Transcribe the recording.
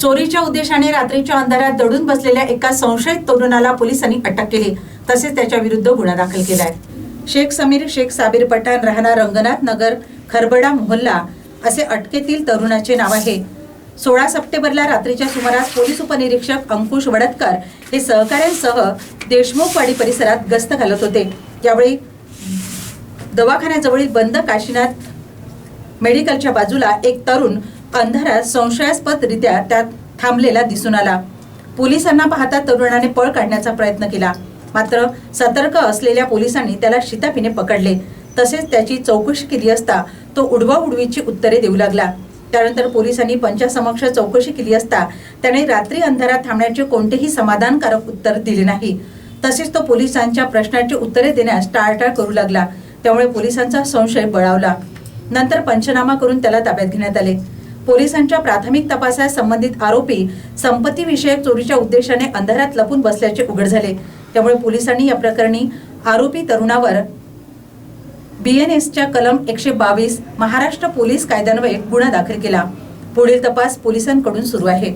चोरीच्या उद्देशाने रात्रीच्या अंधारात दडून बसलेल्या एका संशयित तरुणाला पोलिसांनी अटक केली. तसेच त्याच्या विरुद्ध गुन्हा दाखल केलाय. शेख समीर शेख साबीर पठाण राहणार रंगनाथ नगर खरबडा मोहल्ला असे अटकेतील तरुणाचे नाव आहे. सोळा सप्टेंबरला रात्रीच्या सुमारास पोलीस उपनिरीक्षक अंकुश वडतकर हे सहकाऱ्यांसह देशमुखवाडी परिसरात गस्त घालत होते. यावेळी दवाखान्याजवळील बंद काशीनाथ मेडिकलच्या बाजूला एक तरुण अंधारात संशयास्पदरित्या त्यात थांबलेला दिसून आला. पोलिसांना पाहता तरुणाने पळ काढण्याचा प्रयत्न केला. मात्र सतर्क असलेल्या पोलिसांनी त्याला शिताफीने पकडले. तसेच त्याची चौकशी केली असता तो उडवा उडवीची उत्तरे देऊ लागला. त्यानंतर पोलिसांनी पंचासमक्ष चौकशी केली असता त्याने रात्री अंधारात थांबण्याचे कोणतेही समाधानकारक उत्तर दिले नाही. तसेच तो पोलिसांच्या प्रश्नाची उत्तरे देण्यास टाळटाळ करू लागला. त्यामुळे पोलिसांचा संशय बळावला. नंतर पंचनामा करून त्याला ताब्यात घेण्यात आले. पोलिसांच्या प्राथमिक तपासात संबंधित आरोपी संपत्ती विषयक चोरीच्या उद्देशाने अंधारात लपून बसल्याचे उघड झाले. त्यामुळे पोलिसांनी या प्रकरणी आरोपी तरुणावर बीएनएसच्या कलम एकशे बावीस महाराष्ट्र पोलीस कायद्यान्वये गुन्हा दाखल केला. पुढील तपास पोलिसांकडून सुरू आहे.